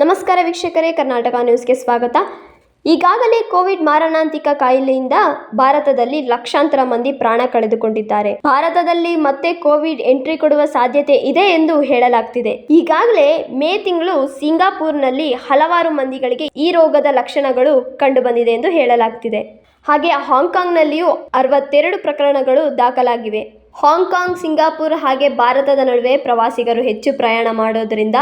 ನಮಸ್ಕಾರ ವೀಕ್ಷಕರೇ, ಕರ್ನಾಟಕ ನ್ಯೂಸ್ಗೆ ಸ್ವಾಗತ. ಈಗಾಗಲೇ ಕೋವಿಡ್ ಮಾರಣಾಂತಿಕ ಕಾಯಿಲೆಯಿಂದ ಭಾರತದಲ್ಲಿ ಲಕ್ಷಾಂತರ ಮಂದಿ ಪ್ರಾಣ ಕಳೆದುಕೊಂಡಿದ್ದಾರೆ. ಭಾರತದಲ್ಲಿ ಮತ್ತೆ ಕೋವಿಡ್ ಎಂಟ್ರಿ ಕೊಡುವ ಸಾಧ್ಯತೆ ಇದೆ ಎಂದು ಹೇಳಲಾಗ್ತಿದೆ. ಈಗಾಗಲೇ ಮೇ ತಿಂಗಳು ಸಿಂಗಾಪುರ್ನಲ್ಲಿ ಹಲವಾರು ಮಂದಿಗಳಿಗೆ ಈ ರೋಗದ ಲಕ್ಷಣಗಳು ಕಂಡುಬಂದಿದೆ ಎಂದು ಹೇಳಲಾಗ್ತಿದೆ. ಹಾಗೆ ಹಾಂಗ್ಕಾಂಗ್ನಲ್ಲಿಯೂ ಅರವತ್ತೆರಡು ಪ್ರಕರಣಗಳು ದಾಖಲಾಗಿವೆ. ಹಾಂಗ್ಕಾಂಗ್, ಸಿಂಗಾಪುರ್ ಹಾಗೆ ಭಾರತದ ನಡುವೆ ಪ್ರವಾಸಿಗರು ಹೆಚ್ಚು ಪ್ರಯಾಣ ಮಾಡೋದರಿಂದ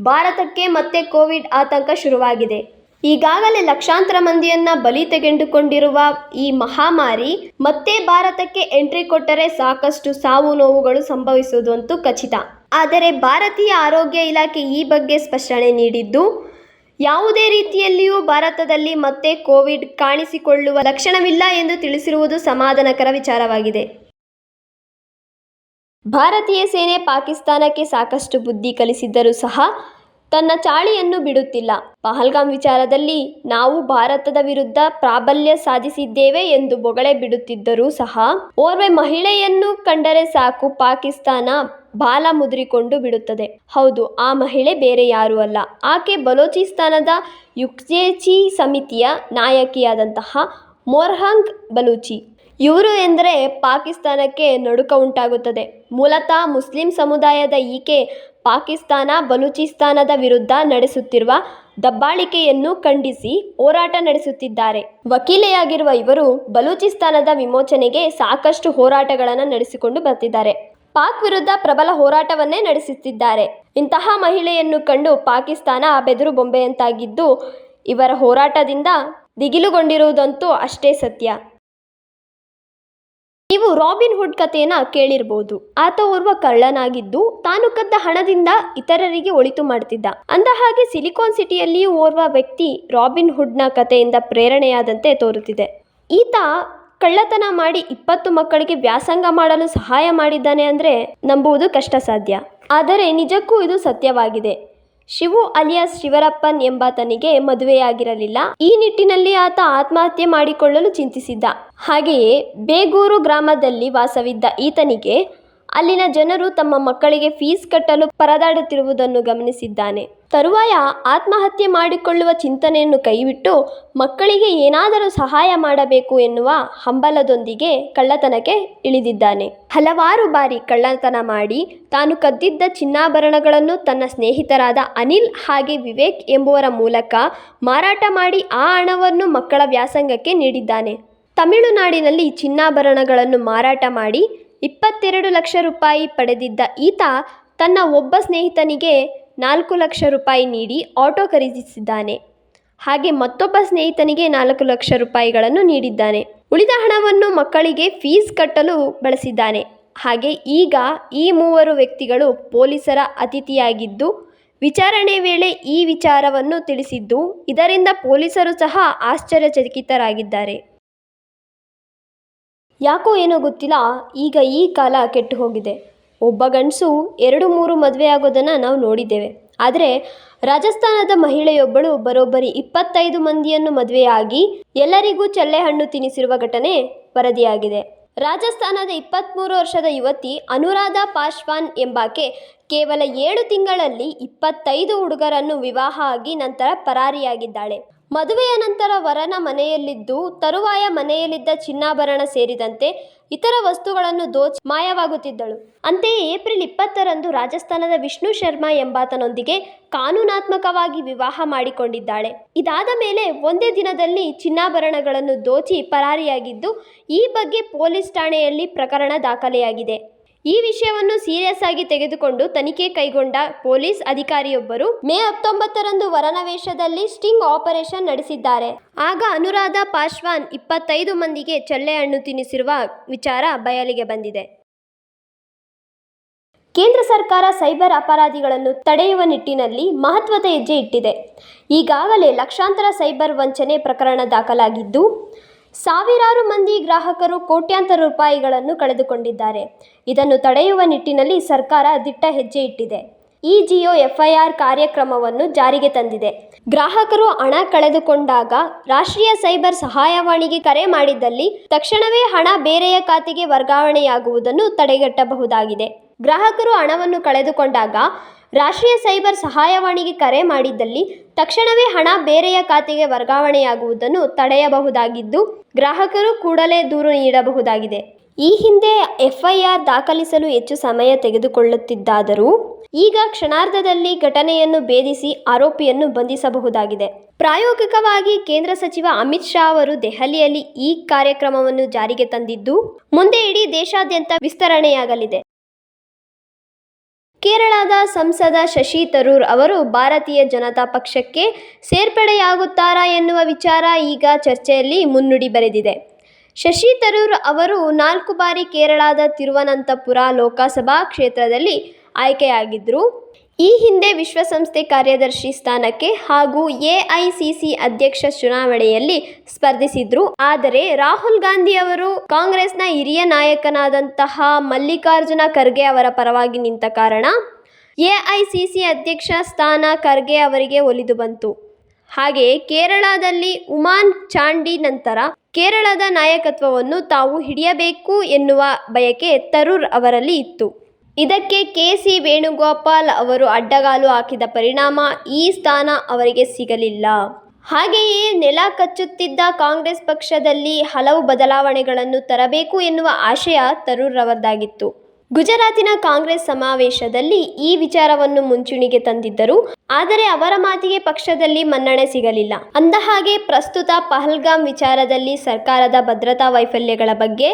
ಭಾರತಕ್ಕೆ ಮತ್ತೆ ಕೋವಿಡ್ ಆತಂಕ ಶುರುವಾಗಿದೆ. ಈಗಾಗಲೇ ಲಕ್ಷಾಂತರ ಮಂದಿಯನ್ನ ಬಲಿ ತೆಗೆದುಕೊಂಡಿರುವ ಈ ಮಹಾಮಾರಿ ಮತ್ತೆ ಭಾರತಕ್ಕೆ ಎಂಟ್ರಿ ಕೊಟ್ಟರೆ ಸಾಕಷ್ಟು ಸಾವು ನೋವುಗಳು ಸಂಭವಿಸುವುದು ಅಂತೂ ಖಚಿತ. ಆದರೆ ಭಾರತೀಯ ಆರೋಗ್ಯ ಇಲಾಖೆ ಈ ಬಗ್ಗೆ ಸ್ಪಷ್ಟನೆ ನೀಡಿದ್ದು, ಯಾವುದೇ ರೀತಿಯಲ್ಲಿಯೂ ಭಾರತದಲ್ಲಿ ಮತ್ತೆ ಕೋವಿಡ್ ಕಾಣಿಸಿಕೊಳ್ಳುವ ಲಕ್ಷಣವಿಲ್ಲ ಎಂದು ತಿಳಿಸಿರುವುದು ಸಮಾಧಾನಕರ ವಿಚಾರವಾಗಿದೆ. ಭಾರತೀಯ ಸೇನೆ ಪಾಕಿಸ್ತಾನಕ್ಕೆ ಸಾಕಷ್ಟು ಬುದ್ಧಿ ಕಲಿಸಿದ್ದರೂ ಸಹ ತನ್ನ ಚಾಳಿಯನ್ನು ಬಿಡುತ್ತಿಲ್ಲ. ಪಹಲ್ಗಾಮ್ ವಿಚಾರದಲ್ಲಿ ನಾವು ಭಾರತದ ವಿರುದ್ಧ ಪ್ರಾಬಲ್ಯ ಸಾಧಿಸಿದ್ದೇವೆ ಎಂದು ಬೊಗಳೆ ಬಿಡುತ್ತಿದ್ದರೂ ಸಹ ಓರ್ವೆ ಮಹಿಳೆಯನ್ನು ಕಂಡರೆ ಸಾಕು ಪಾಕಿಸ್ತಾನ ಬಾಲ ಮುದ್ರಿಕೊಂಡು ಬಿಡುತ್ತದೆ. ಹೌದು, ಆ ಮಹಿಳೆ ಬೇರೆ ಯಾರೂ ಅಲ್ಲ. ಆಕೆ ಬಲೂಚಿಸ್ತಾನದ ಯುಕ್ಜೇಚಿ ಸಮಿತಿಯ ನಾಯಕಿಯಾದಂತಹ ಮೊರ್ಹಂಗ್ ಬಲೂಚಿ. ಇವರು ಎಂದರೆ ಪಾಕಿಸ್ತಾನಕ್ಕೆ ನಡುಕ ಉಂಟಾಗುತ್ತದೆ. ಮೂಲತಃ ಮುಸ್ಲಿಂ ಸಮುದಾಯದ ಈಕೆ ಪಾಕಿಸ್ತಾನ, ಬಲೂಚಿಸ್ತಾನದ ವಿರುದ್ಧ ನಡೆಸುತ್ತಿರುವ ದಬ್ಬಾಳಿಕೆಯನ್ನು ಖಂಡಿಸಿ ಹೋರಾಟ ನಡೆಸುತ್ತಿದ್ದಾರೆ. ವಕೀಲೆಯಾಗಿರುವ ಇವರು ಬಲೂಚಿಸ್ತಾನದ ವಿಮೋಚನೆಗೆ ಸಾಕಷ್ಟು ಹೋರಾಟಗಳನ್ನು ನಡೆಸಿಕೊಂಡು ಬರ್ತಿದ್ದಾರೆ. ಪಾಕ್ ವಿರುದ್ಧ ಪ್ರಬಲ ಹೋರಾಟವನ್ನೇ ನಡೆಸುತ್ತಿದ್ದಾರೆ. ಇಂತಹ ಮಹಿಳೆಯನ್ನು ಕಂಡು ಪಾಕಿಸ್ತಾನ ಬೆದರು ಬೊಂಬೆಯಂತಾಗಿದ್ದು, ಇವರ ಹೋರಾಟದಿಂದ ದಿಗಿಲುಗೊಂಡಿರುವುದಂತೂ ಅಷ್ಟೇ ಸತ್ಯ. ನೀವು ರಾಬಿನ್ ಹುಡ್ ಕಥೆಯನ್ನ ಕೇಳಿರ್ಬೋದು. ಆತ ಓರ್ವ ಕಳ್ಳನಾಗಿದ್ದು ತಾನು ಕದ್ದ ಹಣದಿಂದ ಇತರರಿಗೆ ಒಳಿತು ಮಾಡ್ತಿದ್ದ. ಅಂದ ಹಾಗೆ ಸಿಲಿಕಾನ್ ಸಿಟಿಯಲ್ಲಿಯೂ ಓರ್ವ ವ್ಯಕ್ತಿ ರಾಬಿನ್ ಹುಡ್ನ ಕಥೆಯಿಂದ ಪ್ರೇರಣೆಯಾದಂತೆ ತೋರುತ್ತಿದೆ. ಈತ ಕಳ್ಳತನ ಮಾಡಿ ಇಪ್ಪತ್ತು ಮಕ್ಕಳಿಗೆ ವ್ಯಾಸಂಗ ಮಾಡಲು ಸಹಾಯ ಮಾಡಿದ್ದಾನೆ ಅಂದ್ರೆ ನಂಬುವುದು ಕಷ್ಟ ಸಾಧ್ಯ ಆದರೆ ನಿಜಕ್ಕೂ ಇದು ಸತ್ಯವಾಗಿದೆ. ಶಿವು ಅಲಿಯಾಸ್ ಶಿವರಪ್ಪನ್ ಎಂಬಾತನಿಗೆ ಮದುವೆಯಾಗಿರಲಿಲ್ಲ. ಈ ನಿಟ್ಟಿನಲ್ಲಿ ಆತ ಆತ್ಮಹತ್ಯೆ ಮಾಡಿಕೊಳ್ಳಲು ಚಿಂತಿಸಿದ್ದ. ಹಾಗೆಯೇ ಬೇಗೂರು ಗ್ರಾಮದಲ್ಲಿ ವಾಸವಿದ್ದ ಈತನಿಗೆ ಅಲ್ಲಿನ ಜನರು ತಮ್ಮ ಮಕ್ಕಳಿಗೆ ಫೀಸ್ ಕಟ್ಟಲು ಪರದಾಡುತ್ತಿರುವುದನ್ನು ಗಮನಿಸಿದ್ದಾನೆ. ತರುವಾಯ ಆತ್ಮಹತ್ಯೆ ಮಾಡಿಕೊಳ್ಳುವ ಚಿಂತನೆಯನ್ನು ಕೈಬಿಟ್ಟು ಮಕ್ಕಳಿಗೆ ಏನಾದರೂ ಸಹಾಯ ಮಾಡಬೇಕು ಎನ್ನುವ ಹಂಬಲದೊಂದಿಗೆ ಕಳ್ಳತನಕ್ಕೆ ಇಳಿದಿದ್ದಾನೆ. ಹಲವಾರು ಬಾರಿ ಕಳ್ಳತನ ಮಾಡಿ ತಾನು ಕದ್ದಿದ್ದ ಚಿನ್ನಾಭರಣಗಳನ್ನು ತನ್ನ ಸ್ನೇಹಿತರಾದ ಅನಿಲ್ ಹಾಗೆ ವಿವೇಕ್ ಎಂಬುವರ ಮೂಲಕ ಮಾರಾಟ ಮಾಡಿ ಆ ಹಣವನ್ನು ಮಕ್ಕಳ ವ್ಯಾಸಂಗಕ್ಕೆ ನೀಡಿದ್ದಾನೆ. ತಮಿಳುನಾಡಿನಲ್ಲಿ ಚಿನ್ನಾಭರಣಗಳನ್ನು ಮಾರಾಟ ಮಾಡಿ ಇಪ್ಪತ್ತೆರಡು ಲಕ್ಷ ರೂಪಾಯಿ ಪಡೆದಿದ್ದ ಈತ ತನ್ನ ಒಬ್ಬ ಸ್ನೇಹಿತನಿಗೆ ನಾಲ್ಕು ಲಕ್ಷ ರೂಪಾಯಿ ನೀಡಿ ಆಟೋ ಖರೀದಿಸಿದ್ದಾನೆ. ಹಾಗೆ ಮತ್ತೊಬ್ಬ ಸ್ನೇಹಿತನಿಗೆ ನಾಲ್ಕು ಲಕ್ಷ ರೂಪಾಯಿಗಳನ್ನು ನೀಡಿದ್ದಾನೆ. ಉಳಿದ ಹಣವನ್ನು ಮಕ್ಕಳಿಗೆ ಫೀಸ್ ಕಟ್ಟಲು ಬಳಸಿದ್ದಾನೆ. ಹಾಗೆ ಈಗ ಈ ಮೂವರು ವ್ಯಕ್ತಿಗಳು ಪೊಲೀಸರ ಅತಿಥಿಯಾಗಿದ್ದು, ವಿಚಾರಣೆ ವೇಳೆ ಈ ವಿಚಾರವನ್ನು ತಿಳಿಸಿದ್ದು, ಇದರಿಂದ ಪೊಲೀಸರು ಸಹ ಆಶ್ಚರ್ಯಚಕಿತರಾಗಿದ್ದಾರೆ. ಯಾಕೋ ಏನೋ ಗೊತ್ತಿಲ್ಲ, ಈಗ ಈ ಕಾಲ ಕೆಟ್ಟು ಹೋಗಿದೆ. ಒಬ್ಬ ಗಂಡಸು ಎರಡು ಮೂರು ಮದುವೆ ಆಗೋದನ್ನು ನಾವು ನೋಡಿದ್ದೇವೆ. ಆದರೆ ರಾಜಸ್ಥಾನದ ಮಹಿಳೆಯೊಬ್ಬಳು ಬರೋಬ್ಬರಿ ಇಪ್ಪತ್ತೈದು ಮಂದಿಯನ್ನು ಮದುವೆಯಾಗಿ ಎಲ್ಲರಿಗೂ ಚಳ್ಳೆಹಣ್ಣು ತಿನ್ನಿಸಿರುವ ಘಟನೆ ವರದಿಯಾಗಿದೆ. ರಾಜಸ್ಥಾನದ ಇಪ್ಪತ್ತ್ಮೂರು ವರ್ಷದ ಯುವತಿ ಅನುರಾಧ ಪಾಶ್ವಾನ್ ಎಂಬಾಕೆ ಕೇವಲ ಏಳು ತಿಂಗಳಲ್ಲಿ ಇಪ್ಪತ್ತೈದು ಹುಡುಗರನ್ನು ವಿವಾಹ ಆಗಿ ನಂತರ ಪರಾರಿಯಾಗಿದ್ದಾಳೆ. ಮದುವೆಯ ನಂತರ ವರನ ಮನೆಯಲ್ಲಿದ್ದು, ತರುವಾಯ ಮನೆಯಲ್ಲಿದ್ದ ಚಿನ್ನಾಭರಣ ಸೇರಿದಂತೆ ಇತರ ವಸ್ತುಗಳನ್ನು ದೋಚಿ ಮಾಯವಾಗುತ್ತಿದ್ದಳು. ಅಂತೆಯೇ ಏಪ್ರಿಲ್ ಇಪ್ಪತ್ತರಂದು ರಾಜಸ್ಥಾನದ ವಿಷ್ಣು ಶರ್ಮಾ ಎಂಬಾತನೊಂದಿಗೆ ಕಾನೂನಾತ್ಮಕವಾಗಿ ವಿವಾಹ ಮಾಡಿಕೊಂಡಿದ್ದಾಳೆ. ಇದಾದ ಮೇಲೆ ಒಂದೇ ದಿನದಲ್ಲಿ ಚಿನ್ನಾಭರಣಗಳನ್ನು ದೋಚಿ ಪರಾರಿಯಾಗಿದ್ದು, ಈ ಬಗ್ಗೆ ಪೊಲೀಸ್ ಠಾಣೆಯಲ್ಲಿ ಪ್ರಕರಣ ದಾಖಲೆಯಾಗಿದೆ. ಈ ವಿಷಯವನ್ನು ಸೀರಿಯಸ್ ಆಗಿ ತೆಗೆದುಕೊಂಡು ತನಿಖೆ ಕೈಗೊಂಡ ಪೊಲೀಸ್ ಅಧಿಕಾರಿಯೊಬ್ಬರು ಮೇ ಹತ್ತೊಂಬತ್ತರಂದು ವರನ ವೇಷದಲ್ಲಿ ಸ್ಟಿಂಗ್ ಆಪರೇಷನ್ ನಡೆಸಿದ್ದಾರೆ. ಆಗ ಅನುರಾಧ ಪಾಶ್ವಾನ್ ಇಪ್ಪತ್ತೈದು ಮಂದಿಗೆ ಚಳ್ಳೆಹಣ್ಣು ತಿನ್ನಿಸಿರುವ ವಿಚಾರ ಬಯಲಿಗೆ ಬಂದಿದೆ. ಕೇಂದ್ರ ಸರ್ಕಾರ ಸೈಬರ್ ಅಪರಾಧಿಗಳನ್ನು ತಡೆಯುವ ನಿಟ್ಟಿನಲ್ಲಿ ಮಹತ್ವದ ಹೆಜ್ಜೆ ಇಟ್ಟಿದೆ. ಈಗಾಗಲೇ ಲಕ್ಷಾಂತರ ಸೈಬರ್ ವಂಚನೆ ಪ್ರಕರಣ ದಾಖಲಾಗಿದ್ದು ಸಾವಿರಾರು ಮಂದಿ ಗ್ರಾಹಕರು ಕೋಟ್ಯಾಂತರ ರೂಪಾಯಿಗಳನ್ನು ಕಳೆದುಕೊಂಡಿದ್ದಾರೆ. ಇದನ್ನು ತಡೆಯುವ ನಿಟ್ಟಿನಲ್ಲಿ ಸರ್ಕಾರ ದಿಟ್ಟ ಹೆಜ್ಜೆ ಇಟ್ಟಿದೆ. ಈ ಜಿಯೋ ಎಫ್ಐಆರ್ ಕಾರ್ಯಕ್ರಮವನ್ನು ಜಾರಿಗೆ ತಂದಿದೆ. ಗ್ರಾಹಕರು ಹಣ ಕಳೆದುಕೊಂಡಾಗ ರಾಷ್ಟ್ರೀಯ ಸೈಬರ್ ಸಹಾಯವಾಣಿಗೆ ಕರೆ ಮಾಡಿದ್ದಲ್ಲಿ ತಕ್ಷಣವೇ ಹಣ ಬೇರೆಯ ಖಾತೆಗೆ ವರ್ಗಾವಣೆಯಾಗುವುದನ್ನು ತಡೆಗಟ್ಟಬಹುದಾಗಿದೆ. ಗ್ರಾಹಕರು ಹಣವನ್ನು ಕಳೆದುಕೊಂಡಾಗ ರಾಷ್ಟ್ರೀಯ ಸೈಬರ್ ಸಹಾಯವಾಣಿಗೆ ಕರೆ ಮಾಡಿದ್ದಲ್ಲಿ ತಕ್ಷಣವೇ ಹಣ ಬೇರೆಯ ಖಾತೆಗೆ ವರ್ಗಾವಣೆಯಾಗುವುದನ್ನು ತಡೆಯಬಹುದಾಗಿದ್ದು, ಗ್ರಾಹಕರು ಕೂಡಲೇ ದೂರು ನೀಡಬಹುದಾಗಿದೆ. ಈ ಹಿಂದೆ ಎಫ್ಐಆರ್ ದಾಖಲಿಸಲು ಹೆಚ್ಚು ಸಮಯ ತೆಗೆದುಕೊಳ್ಳುತ್ತಿದ್ದಾದರೂ, ಈಗ ಕ್ಷಣಾರ್ಧದಲ್ಲಿ ಘಟನೆಯನ್ನು ಭೇದಿಸಿ ಆರೋಪಿಯನ್ನು ಬಂಧಿಸಬಹುದಾಗಿದೆ. ಪ್ರಾಯೋಗಿಕವಾಗಿ ಕೇಂದ್ರ ಸಚಿವ ಅಮಿತ್ ಶಾ ಅವರು ದೆಹಲಿಯಲ್ಲಿ ಈ ಕಾರ್ಯಕ್ರಮವನ್ನು ಜಾರಿಗೆ ತಂದಿದ್ದು, ಮುಂದೆ ಇಡೀ ದೇಶಾದ್ಯಂತ ವಿಸ್ತರಣೆಯಾಗಲಿದೆ. ಕೇರಳದ ಸಂಸದ ಶಶಿ ತರೂರ್ ಅವರು ಭಾರತೀಯ ಜನತಾ ಪಕ್ಷಕ್ಕೆ ಸೇರ್ಪಡೆಯಾಗುತ್ತಾರಾ ಎನ್ನುವ ವಿಚಾರ ಈಗ ಚರ್ಚೆಯಲ್ಲಿ ಮುನ್ನುಡಿ ಬರೆದಿದೆ. ಶಶಿ ತರೂರ್ ಅವರು ನಾಲ್ಕು ಬಾರಿ ಕೇರಳದ ತಿರುವನಂತಪುರ ಲೋಕಸಭಾ ಕ್ಷೇತ್ರದಲ್ಲಿ ಆಯ್ಕೆಯಾಗಿದ್ದರು ಈ ಹಿಂದೆ ವಿಶ್ವಸಂಸ್ಥೆ ಕಾರ್ಯದರ್ಶಿ ಸ್ಥಾನಕ್ಕೆ ಹಾಗೂ ಎಐಸಿಸಿ ಅಧ್ಯಕ್ಷ ಚುನಾವಣೆಯಲ್ಲಿ ಸ್ಪರ್ಧಿಸಿದ್ರು. ಆದರೆ ರಾಹುಲ್ ಗಾಂಧಿ ಅವರು ಕಾಂಗ್ರೆಸ್ನ ಹಿರಿಯ ನಾಯಕನಾದಂತಹ ಮಲ್ಲಿಕಾರ್ಜುನ ಖರ್ಗೆ ಅವರ ಪರವಾಗಿ ನಿಂತ ಕಾರಣ ಎಐಸಿಸಿ ಅಧ್ಯಕ್ಷ ಸ್ಥಾನ ಖರ್ಗೆ ಅವರಿಗೆ ಒಲಿದು ಬಂತು. ಹಾಗೆಯೇ ಕೇರಳದಲ್ಲಿ ಉಮಾನ್ ಚಾಂಡಿ ನಂತರ ಕೇರಳದ ನಾಯಕತ್ವವನ್ನು ತಾವು ಹಿಡಿಯಬೇಕು ಎನ್ನುವ ಬಯಕೆ ತರೂರ್ ಅವರಲ್ಲಿ ಇತ್ತು. ಇದಕ್ಕೆ ಕೆಸಿ ವೇಣುಗೋಪಾಲ್ ಅವರು ಅಡ್ಡಗಾಲು ಹಾಕಿದ ಪರಿಣಾಮ ಈ ಸ್ಥಾನ ಅವರಿಗೆ ಸಿಗಲಿಲ್ಲ. ಹಾಗೆಯೇ ನೆಲ ಕಚ್ಚುತ್ತಿದ್ದ ಕಾಂಗ್ರೆಸ್ ಪಕ್ಷದಲ್ಲಿ ಹಲವು ಬದಲಾವಣೆಗಳನ್ನು ತರಬೇಕು ಎನ್ನುವ ಆಶಯ ತರೂರ್ ಅವರದಾಗಿತ್ತು ಗುಜರಾತಿನ ಕಾಂಗ್ರೆಸ್ ಸಮಾವೇಶದಲ್ಲಿ ಈ ವಿಚಾರವನ್ನು ಮುಂಚೂಣಿಗೆ ತಂದಿದ್ದರು. ಆದರೆ ಅವರ ಮಾತಿಗೆ ಪಕ್ಷದಲ್ಲಿ ಮನ್ನಣೆ ಸಿಗಲಿಲ್ಲ. ಅಂದಹಾಗೆ, ಪ್ರಸ್ತುತ ಪಹಲ್ಗಾಮ್ ವಿಚಾರದಲ್ಲಿ ಸರ್ಕಾರದ ಭದ್ರತಾ ವೈಫಲ್ಯಗಳ ಬಗ್ಗೆ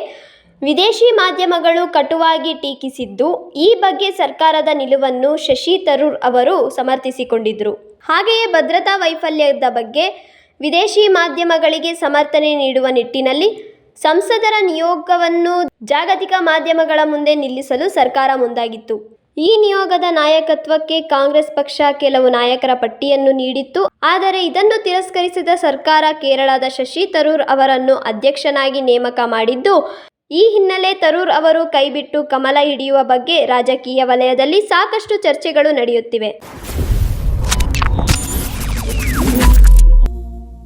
ವಿದೇಶಿ ಮಾಧ್ಯಮಗಳು ಕಟುವಾಗಿ ಟೀಕಿಸಿದ್ದು, ಈ ಬಗ್ಗೆ ಸರ್ಕಾರದ ನಿಲುವನ್ನು ಶಶಿ ತರೂರ್ ಅವರು ಸಮರ್ಥಿಸಿಕೊಂಡಿದ್ರು. ಹಾಗೆಯೇ ಭದ್ರತಾ ವೈಫಲ್ಯದ ಬಗ್ಗೆ ವಿದೇಶಿ ಮಾಧ್ಯಮಗಳಿಗೆ ಸಮರ್ಥನೆ ನೀಡುವ ನಿಟ್ಟಿನಲ್ಲಿ ಸಂಸದರ ನಿಯೋಗವನ್ನು ಜಾಗತಿಕ ಮಾಧ್ಯಮಗಳ ಮುಂದೆ ನಿಲ್ಲಿಸಲು ಸರ್ಕಾರ ಮುಂದಾಗಿತ್ತು. ಈ ನಿಯೋಗದ ನಾಯಕತ್ವಕ್ಕೆ ಕಾಂಗ್ರೆಸ್ ಪಕ್ಷ ಕೆಲವು ನಾಯಕರ ಪಟ್ಟಿಯನ್ನು ನೀಡಿತ್ತು. ಆದರೆ ಇದನ್ನು ತಿರಸ್ಕರಿಸಿದ ಸರ್ಕಾರ ಕೇರಳದ ಶಶಿ ತರೂರ್ ಅವರನ್ನು ಅಧ್ಯಕ್ಷನಾಗಿ ನೇಮಕ ಮಾಡಿದ್ದು ಈ ಹಿನ್ನೆಲೆ ತರೂರ್ ಅವರು ಕೈಬಿಟ್ಟು ಕಮಲ ಹಿಡಿಯುವ ಬಗ್ಗೆ ರಾಜಕೀಯ ವಲಯದಲ್ಲಿ ಸಾಕಷ್ಟು ಚರ್ಚೆಗಳು ನಡೆಯುತ್ತಿವೆ.